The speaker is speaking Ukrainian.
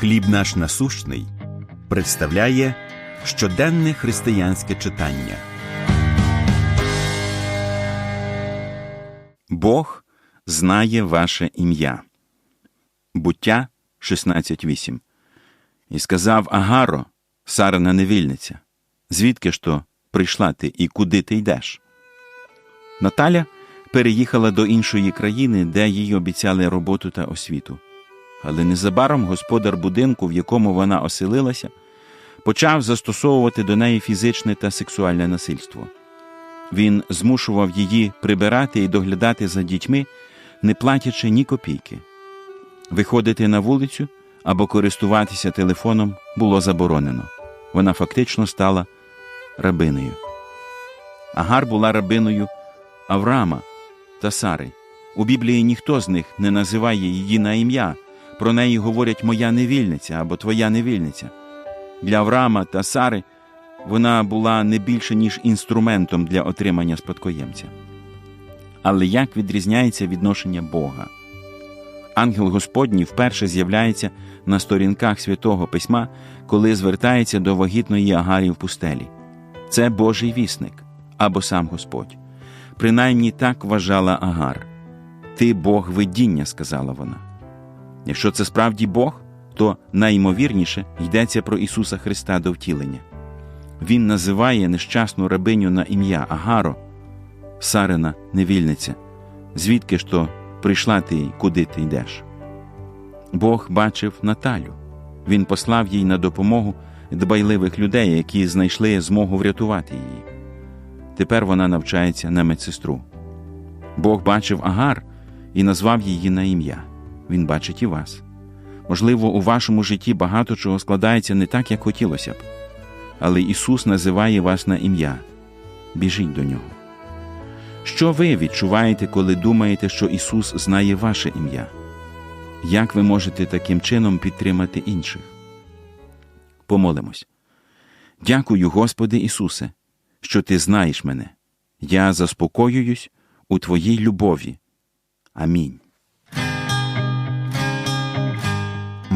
Хліб наш насущний представляє щоденне християнське читання. Бог знає ваше ім'я. Буття 16.8. І сказав Агаро, Сарина невільниця, звідки ж то прийшла ти і куди ти йдеш? Наталя переїхала до іншої країни, де їй обіцяли роботу та освіту. Але незабаром господар будинку, в якому вона оселилася, почав застосовувати до неї фізичне та сексуальне насильство. Він змушував її прибирати і доглядати за дітьми, не платячи ні копійки. Виходити на вулицю або користуватися телефоном було заборонено. Вона фактично стала рабиною. Агар була рабиною Авраама та Сари. У Біблії ніхто з них не називає її на ім'я. Про неї говорять моя невільниця або твоя невільниця. Для Авраама та Сари вона була не більше, ніж інструментом для отримання спадкоємця. Але як відрізняється відношення Бога? Ангел Господній вперше з'являється на сторінках святого письма, коли звертається до вагітної Агарі в пустелі. Це Божий вісник або сам Господь. Принаймні так вважала Агар. Ти Бог видіння, сказала вона. Якщо це справді Бог, то найімовірніше йдеться про Ісуса Христа до втілення. Він називає нещасну рабиню на ім'я Агаро, Сарина невільниця, звідки ж то прийшла ти й куди ти йдеш. Бог бачив Наталю. Він послав їй на допомогу дбайливих людей, які знайшли змогу врятувати її. Тепер вона навчається на медсестру. Бог бачив Агар і назвав її на ім'я. Він бачить і вас. Можливо, у вашому житті багато чого складається не так, як хотілося б, але Ісус називає вас на ім'я. Біжіть до нього. Що ви відчуваєте, коли думаєте, що Ісус знає ваше ім'я? Як ви можете таким чином підтримати інших? Помолимось. Дякую, Господи Ісусе, що Ти знаєш мене. Я заспокоююсь у Твоїй любові. Амінь.